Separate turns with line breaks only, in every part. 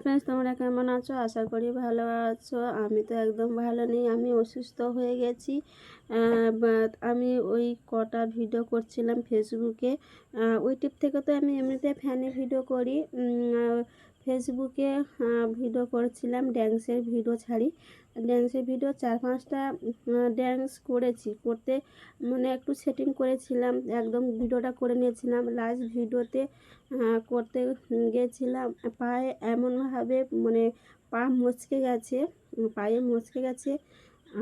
Friends তোমরা কেমন আছো? আশা করি ভালো আছো। আমি তো একদম ভালো নেই, আমি অসুস্থ হয়ে গেছি। আমি ওই কটা ভিডিও করছিলাম ফেসবুকে ওই টিপ থেকে তো আমি এমনিতে ফ্যানে ভিডিও করি। ফেসবুকে ভিডিও করেছিলাম ড্যান্সের ভিডিও ছাড়ি। ড্যান্সের ভিডিও চার পাঁচটা ড্যান্স করেছি। করতে মানে একটু সেটিং করেছিলাম, একদম ভিডিওটা করে নিয়েছিলাম। লাস্ট ভিডিওতে করতে গেছিলাম। পায়ে এমনভাবে মানে পা মচকে গেছে, পায়ে মচকে গেছে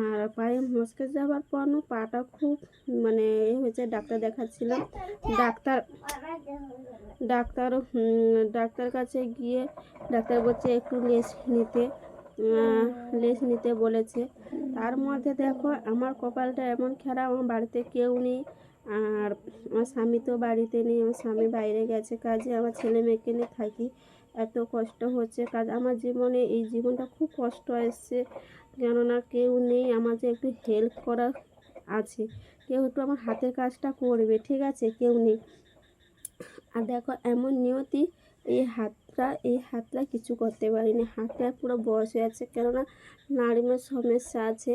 আর পায়ে মচকে যাওয়ার পর পাটা খুব মানে এ হয়েছে, ডাক্তার দেখাচ্ছিলাম ডাক্তার ডাক্তার ডাক্তার কাছে গিয়ে ডাক্তার বলছে একটু লেস নিতে লেস নিতে বলেছে। তার মধ্যে দেখো, আমার কপালটা এমন খারাপ, আমার বাড়িতে কেউ নেই। আর আমার স্বামী তো বাড়িতে নেই, আমার স্বামী বাইরে গেছে। কাজে আমার ছেলে মেয়েকে নিয়ে থাকি। এত কষ্ট হচ্ছে কাজ। আমার জীবনে এই জীবনটা খুব কষ্ট এসছে। কেননা কেউ নেই, আমার যে একটু হেল্প করা আছে। কেউ একটু আমার হাতের কাজটা করবে, ঠিক আছে? কেউ নেই। আর দেখো, এমন নিয়তি এই হাতটা এই হাতটা কিছু করতে পারিনি। হাতটা পুরো বয়স হয়ে আছে কেননা নাড়িমের সমস্যা আছে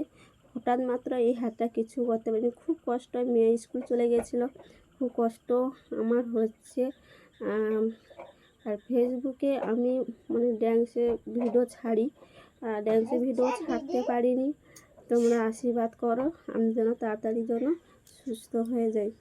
হঠাৎ মাত্র এই হাতটা কিছু করতে পারিনি। খুব কষ্ট, মেয়ে স্কুল চলে গেছিল। খুব কষ্ট আমার হচ্ছে। আর ফেসবুকে আমি মানে ড্যান্সের ভিডিও ছাড়ি। আর ড্যান্সের ভিডিও ছাড়তে পারিনি। তোমরা আশীর্বাদ করো। আমি যেন তাড়াতাড়ি যেন সুস্থ হয়ে যাই।